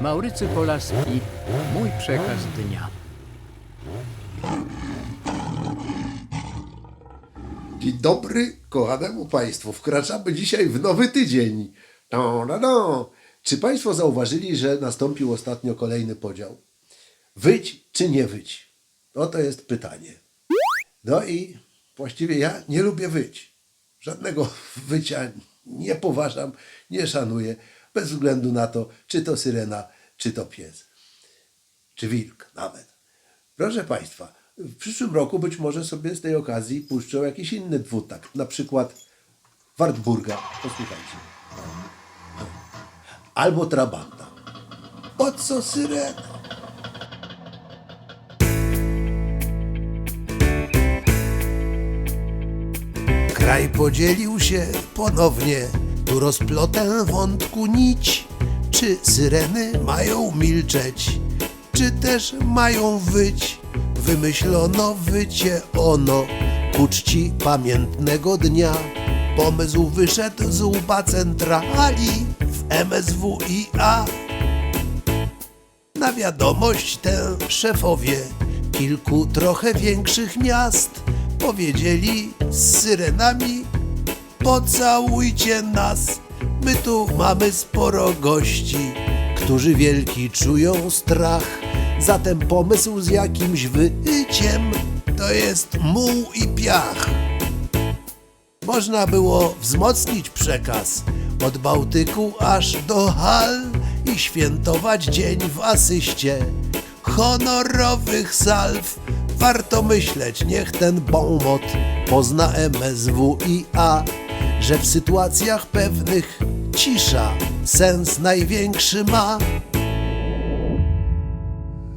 Maurycy Polaski, mój przekaz dnia. Dzień dobry, kochanemu Państwu. Wkraczamy dzisiaj w nowy tydzień. No, no, no. Czy Państwo zauważyli, że nastąpił ostatnio kolejny podział? Wyć czy nie wyć? Oto jest pytanie. No i właściwie ja nie lubię wyć. Żadnego wycia nie poważam, nie szanuję, bez względu na to, czy to syrena, czy to pies, czy wilk nawet. Proszę Państwa, w przyszłym roku być może sobie z tej okazji puszczą jakiś inny dwutakt, na przykład Wartburga, posłuchajcie. Albo Trabanta. Po co syrena? Kraj podzielił się ponownie, rozplotę wątku nić. Czy syreny mają milczeć, czy też mają wyć? Wymyślono wycie ono ku czci pamiętnego dnia. Pomysł wyszedł z łba centrali w MSWiA. Na wiadomość tę szefowie kilku trochę większych miast powiedzieli z syrenami pocałujcie nas. My tu mamy sporo gości, którzy wielki czują strach. Zatem pomysł z jakimś wyciem to jest muł i piach. Można było wzmocnić przekaz od Bałtyku aż do Hal i świętować dzień w asyście honorowych salw. Warto myśleć, niech ten bonmot pozna MSWiA, że w sytuacjach pewnych cisza sens największy ma.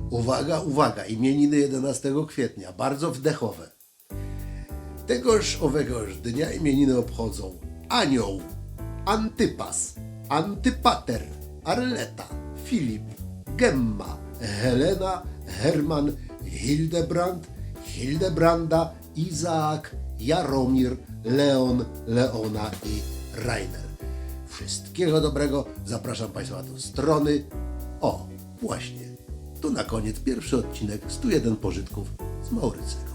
Uwaga, uwaga, imieniny 11 kwietnia, bardzo wdechowe. Tegoż owegoż dnia imieniny obchodzą Anioł, Antypas, Antypater, Arleta, Filip, Gemma, Helena, Herman, Hildebrand, Hildebranda, Izaak, Jaromir, Leon, Leona i Rainer. Wszystkiego dobrego, zapraszam Państwa do strony. O, właśnie, tu na koniec pierwszy odcinek 101 pożytków z Maurycego.